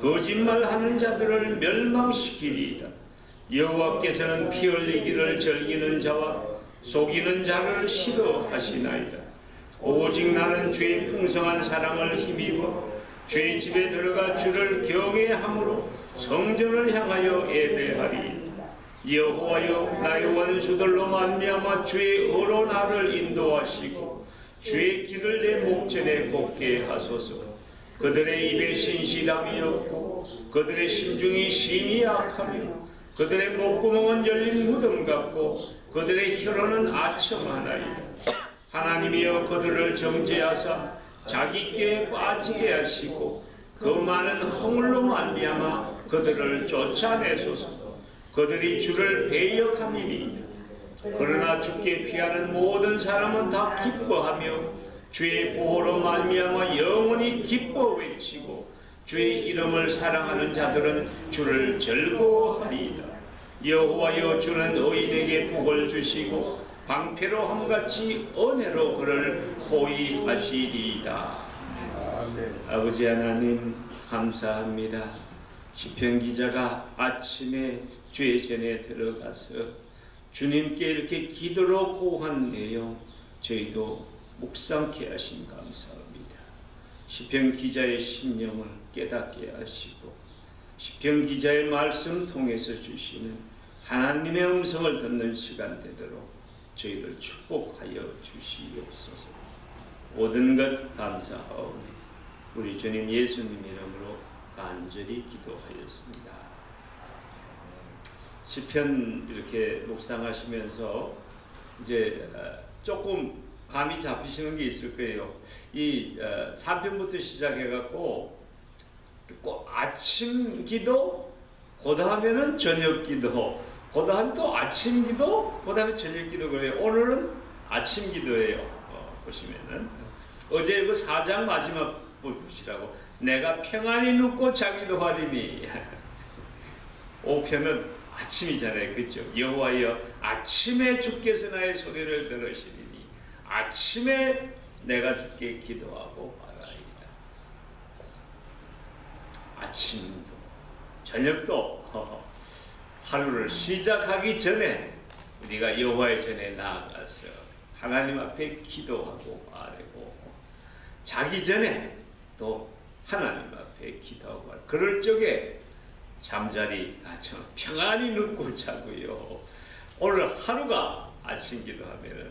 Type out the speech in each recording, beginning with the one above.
거짓말하는 자들을 멸망시키리이다. 여호와께서는 피 흘리기를 즐기는 자와 속이는 자를 싫어하시나이다. 오직 나는 주의 풍성한 사랑을 힘입어 주의 집에 들어가 주를 경외함으로 성전을 향하여 예배하리 여호와여 나의 원수들로 말미암아 주의 의로 나를 인도하시고 주의 길을 내 목전에 곱게 하소서 그들의 입에 신실함이었고 그들의 심중이 심히 약하며 그들의 목구멍은 열린 무덤 같고 그들의 혀로는 아첨하나이다. 하나님이여 그들을 정죄하사 자기 께 빠지게 하시고 그 많은 허물로 말미암아 그들을 쫓아내소서. 그들이 주를 배역함이니 그러나 주께 피하는 모든 사람은 다 기뻐하며 주의 보호로 말미암아 영원히 기뻐 외치고 주의 이름을 사랑하는 자들은 주를 즐거워하리이다 여호와여 주는 의인에게 복을 주시고 방패로 함같이 은혜로 그를 호위하시리이다. 아버지 하나님 감사합니다. 시편 기자가 아침에 주의 전에 들어가서 주님께 이렇게 기도로 고한 내용 저희도 묵상케 하신 감사합니다. 시편 기자의 심령을 깨닫게 하시고 시편 기자의 말씀 통해서 주시는 하나님의 음성을 듣는 시간 되도록 저희를 축복하여 주시옵소서. 모든 것 감사하오니 우리 주님 예수님 이름으로 간절히 기도하였습니다. 시편 이렇게 묵상하시면서 이제 조금 감이 잡히시는 게 있을 거예요. 이 3편부터 시작해갖고 아침 기도, 그 다음에는 저녁 기도, 그 다음 또 아침 기도, 그 다음에 저녁 기도 그래요. 오늘은 아침 기도예요. 어, 보시면은 어제 그 4장 마지막 보시라고 내가 평안히 눕고 자기도 하리니 5편은 아침이잖아요. 그렇죠? 여호와여 아침에 주께서 나의 소리를 들으시리니 아침에 내가 주께 기도하고 말하리이다. 아침도 저녁도 하루를 시작하기 전에 우리가 여호와의 전에 나아가서 하나님 앞에 기도하고 아뢰고 자기 전에 또 하나님 앞에 기도하고 그럴 적에 잠자리 아참 평안히 눕고 자고요. 오늘 하루가 아침 기도하면은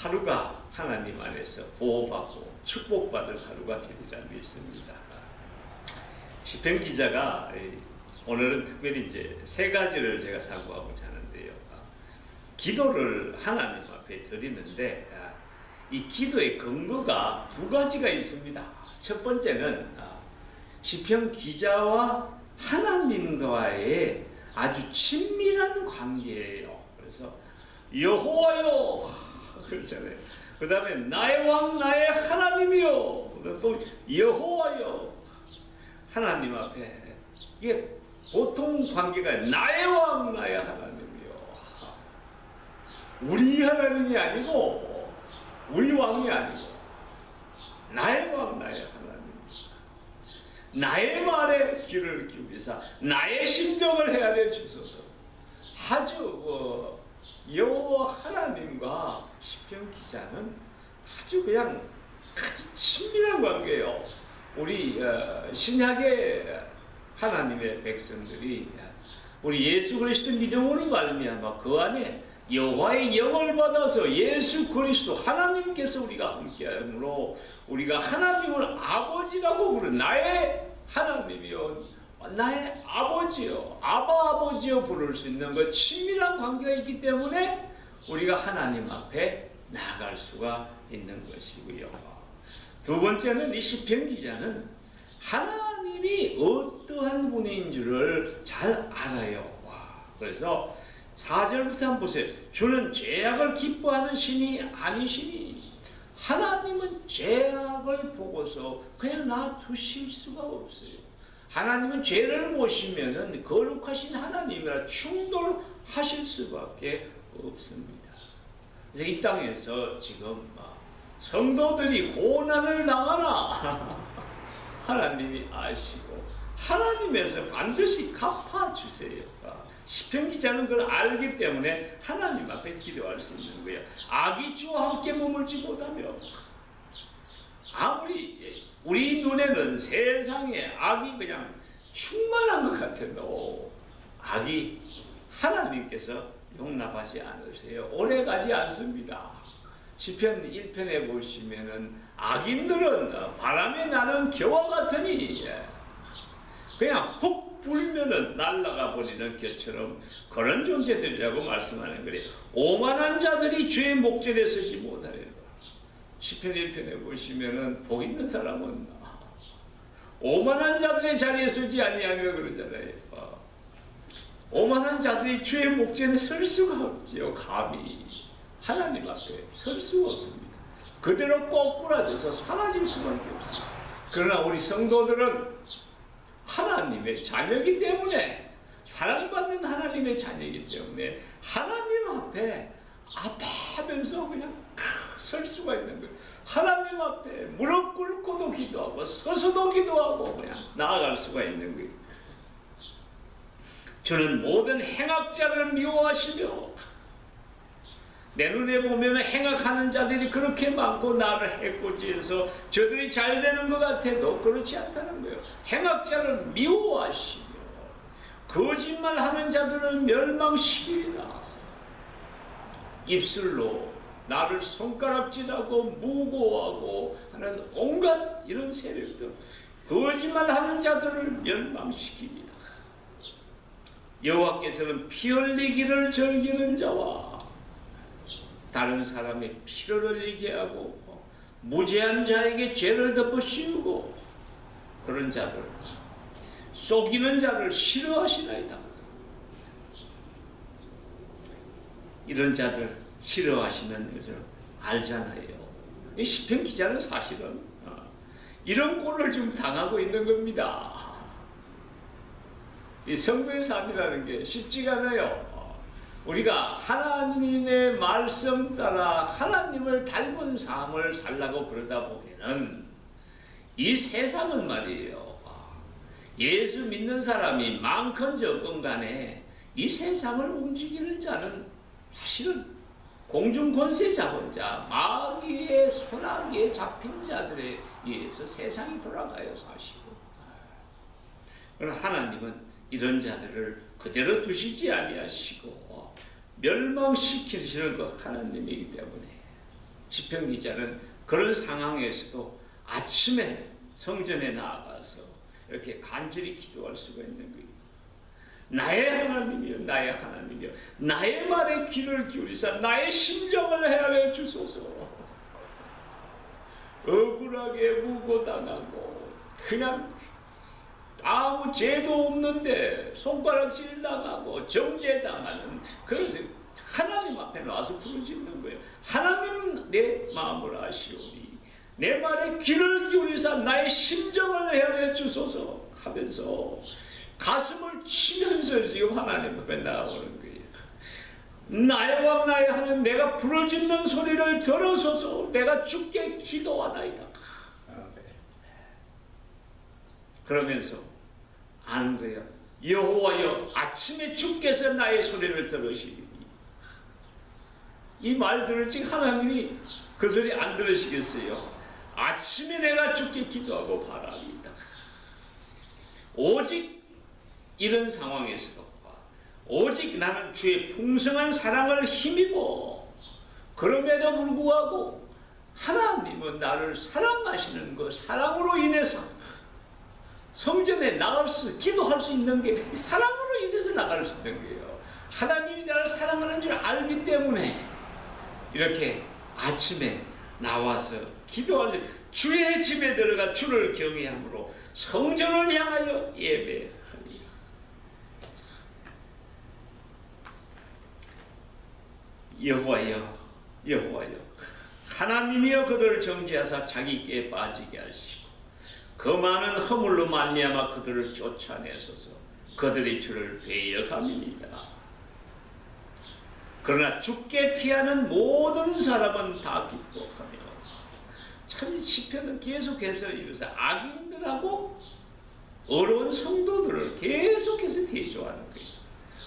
하루가 하나님 안에서 보호받고 축복받을 하루가 되리라 믿습니다. 시편 기자가 오늘은 특별히 이제 세 가지를 제가 사고하고자 하는데요. 기도를 하나님 앞에 드리는데 이 기도의 근거가 두 가지가 있습니다. 첫 번째는 시편 기자와 하나님과의 아주 친밀한 관계예요. 그래서 여호와여 그렇잖아요. 그 다음에 나의 왕 나의 하나님이요. 또 여호와여 하나님 앞에 이게 보통 관계가 나의 왕 나의 하나님이요. 우리 하나님이 아니고 우리 왕이 아니고 나의 왕 나의 하나님. 나의 말에 귀를 기울이사 나의 심정을 헤아려 주소서. 아주 어, 여호와 하나님과 시편 기자는 아주 그냥 아주 친밀한 관계예요. 우리 어, 신약의 하나님의 백성들이 우리 예수 그리스도 믿음으로 말미암아 그 안에 여호와의 영을 받아서 예수 그리스도 하나님께서 우리가 함께하므로 우리가 하나님을 아버지라고 부르 나의 하나님이요 나의 아버지요 아바 아버지요 부를 수 있는 그 친밀한 관계가 있기 때문에 우리가 하나님 앞에 나아갈 수가 있는 것이고요. 두 번째는 이 시편 기자는 하나님이 하나님이 어떠한 분인 줄을 잘 알아요. 와, 그래서 4절부터 한번 보세요. 주는 죄악을 기뻐하는 신이 아니시니 하나님은 죄악을 보고서 그냥 놔두실 수가 없어요. 하나님은 죄를 보시면은 거룩하신 하나님이라 충돌하실 수밖에 없습니다. 이 땅에서 지금 성도들이 고난을 당하나 하나님이 아시고 하나님에서 반드시 갚아주세요. 시편 기자는 그걸 알기 때문에 하나님 앞에 기도할 수 있는 거예요. 악이 주와 함께 머물지 못하며 아무리 우리 눈에는 세상에 악이 그냥 충만한 것 같아도 악이 하나님께서 용납하지 않으세요. 오래 가지 않습니다. 시편 1편에 보시면은 악인들은 바람에 나는 겨와 같으니 그냥 훅 불면은 날아가 버리는 겨처럼 그런 존재들이라고 말씀하는 거예요. 오만한 자들이 주의 목전에 서지 못하려. 시편 1편에 보시면은 복 있는 사람은 오만한 자들의 자리에 서지 아니하며 그러잖아요. 오만한 자들이 주의 목전에 설 수가 없지요. 감히 하나님 앞에 설 수가 없습니다. 그대로 꼬꾸라져서 사라질 수밖에 없습니다. 그러나 우리 성도들은 하나님의 자녀이기 때문에 사랑받는 하나님의 자녀이기 때문에 하나님 앞에 아파하면서 그냥 설 수가 있는 거예요. 하나님 앞에 무릎 꿇고도 기도하고 서서도 기도하고 그냥 나아갈 수가 있는 거예요. 저는 모든 행악자를 미워하시며 내 눈에 보면 행악하는 자들이 그렇게 많고 나를 해코지해서 저들이 잘 되는 것 같아도 그렇지 않다는 거예요. 행악자를 미워하시며 거짓말하는 자들을 멸망시키리라. 입술로 나를 손가락질하고 무고하고 하는 온갖 이런 세력들 거짓말하는 자들을 멸망시키리라. 여호와께서는 피 흘리기를 즐기는 자와 다른 사람의 피를 흘리게 하고 무죄한 자에게 죄를 덮어 씌우고 그런 자들 속이는 자를 싫어하시나이다. 이런 자들 싫어하시는 것을 알잖아요. 이 시편 기자는 사실은 이런 꼴을 지금 당하고 있는 겁니다. 이 성도의 삶이라는 게 쉽지가 않아요. 우리가 하나님의 말씀 따라 하나님을 닮은 삶을 살라고 그러다 보면은 이 세상은 말이에요. 예수 믿는 사람이 많건 적건 간에 이 세상을 움직이는 자는 사실은 공중 권세 잡은 자, 마귀의 소나기에 잡힌 자들에 의해서 세상이 돌아가요, 사실은. 그러나 하나님은 이런 자들을 그대로 두시지 아니하시고 멸망시키시는 것 하나님이기 때문에 시편 기자는 그런 상황에서도 아침에 성전에 나아가서 이렇게 간절히 기도할 수가 있는 거예요. 나의 하나님이여 나의 하나님이여 나의 말에 귀를 기울이사 나의 심정을 헤아려 주소서 억울하게 무고당하고 그냥 아무 죄도 없는데 손가락질 당하고 정죄당하는 그래서 하나님 앞에 나와서 부르짖는 거예요. 하나님 내 마음을 아시오니 내 말에 귀를 기울이사 나의 심정을 헤아려 주소서 하면서 가슴을 치면서 지금 하나님 앞에 나오는 거예요. 나의 왕 나의 하나님 내가 부르짖는 소리를 들어서서 내가 죽게 기도하나이다. 그러면서 아는 거예요. 여호와여 아침에 주께서 나의 소리를 들으시니 이 말들을 지금 하나님이 그 소리 안 들으시겠어요? 아침에 내가 주께 기도하고 바랍니다. 오직 이런 상황에서도 오직 나는 주의 풍성한 사랑을 힘입어 그럼에도 불구하고 하나님은 나를 사랑하시는 그 사랑으로 인해서 성전에 나갈 수, 기도할 수 있는 게 사랑으로 인해서 나갈 수 있는 거예요. 하나님이 나를 사랑하는 줄 알기 때문에 이렇게 아침에 나와서 기도할 수, 주의 집에 들어가 주를 경외함으로 성전을 향하여 예배하리라. 여호와여 여호와여. 하나님이여 그들을 정죄하사 자기께 빠지게 하시고 그 많은 허물로 말미암아 그들을 쫓아내소서. 그들이 주를 배역함이니이다 그러나 죽게 피하는 모든 사람은 다 기뻐하며 참 시편은 계속해서 이러서 악인들하고 어려운 성도들을 계속해서 대조하는 거예요.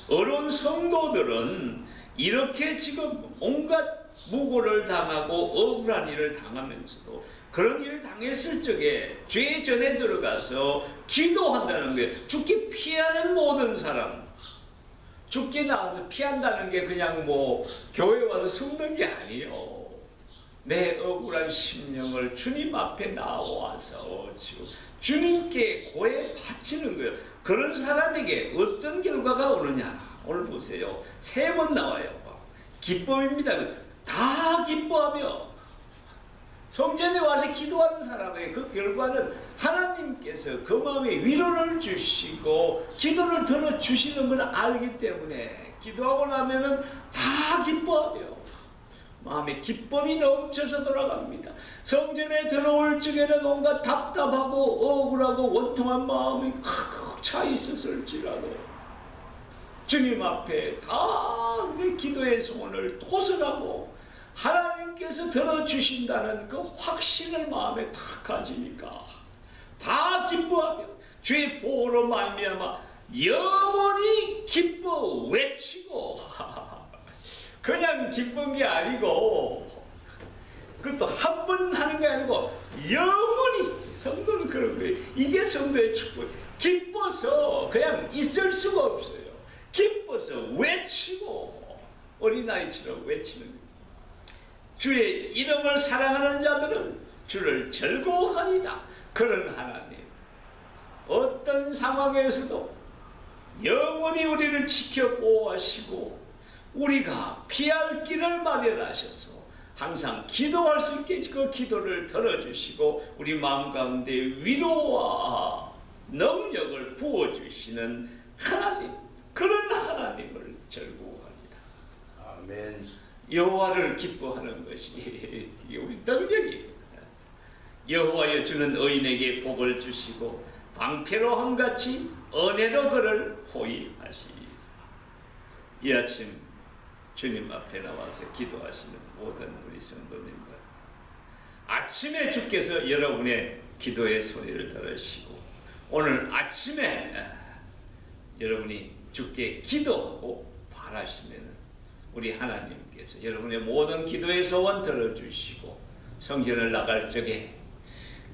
어려운 성도들은 이렇게 지금 온갖 무고를 당하고 억울한 일을 당하면서도 그런 일을 당했을 적에 죄 전에 들어가서 기도한다는 게 죽기 피하는 모든 사람 죽기 나와서 피한다는 게 그냥 뭐 교회 와서 숨는 게 아니에요. 내 억울한 심령을 주님 앞에 나와서 주님께 고해 바치는 거예요. 그런 사람에게 어떤 결과가 오느냐? 오늘 보세요. 세 번 나와요. 기쁨입니다. 다 기뻐하며 성전에 와서 기도하는 사람에게 그 결과는 하나님께서 그 마음에 위로를 주시고 기도를 들어주시는 걸 알기 때문에 기도하고 나면은 다 기뻐하며 마음에 기쁨이 넘쳐서 돌아갑니다. 성전에 들어올 적에는 온갖 답답하고 억울하고 원통한 마음이 칵차 있었을지라도 주님 앞에 다 내 기도의 소원을 토설하고 하나님께서 들어주신다는 그 확신을 마음에 탁 가지니까 다 기뻐하며 주의 보호로 말미암아 영원히 기뻐 외치고 그냥 기쁜 게 아니고 그것도 한 번 하는 게 아니고 영원히 성도는 그런 거예요. 이게 성도의 축복. 기뻐서 그냥 있을 수가 없어요. 기뻐서 외치고 어린아이처럼 외치는. 주의 이름을 사랑하는 자들은 주를 즐거워하리라. 그런 하나님. 어떤 상황에서도 영원히 우리를 지켜 보호하시고 우리가 피할 길을 마련하셔서 항상 기도할 수 있게 그 기도를 들어주시고 우리 마음 가운데 위로와 능력을 부어주시는 하나님 그런 하나님을 즐거워합니다. 아멘. 여호와를 기뻐하는 것이 우리 능력이에요. 여호와여 주는 의인에게 복을 주시고 방패로 함같이 은혜로 그를 호위하시리. 이 아침 주님 앞에 나와서 기도하시는 모든 우리 성도님들 아침에 주께서 여러분의 기도의 소리를 들으시고 오늘 아침에 여러분이 주께 기도하고 바라시면 우리 하나님께서 여러분의 모든 기도의 소원 들어주시고 성전을 나갈 적에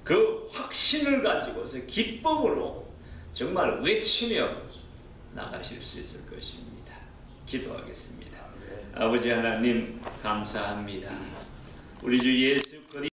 그 확신을 가지고서 기쁨으로 정말 외치며 나가실 수 있을 것입니다. 기도하겠습니다. 아버지 하나님 감사합니다. 우리 주 예수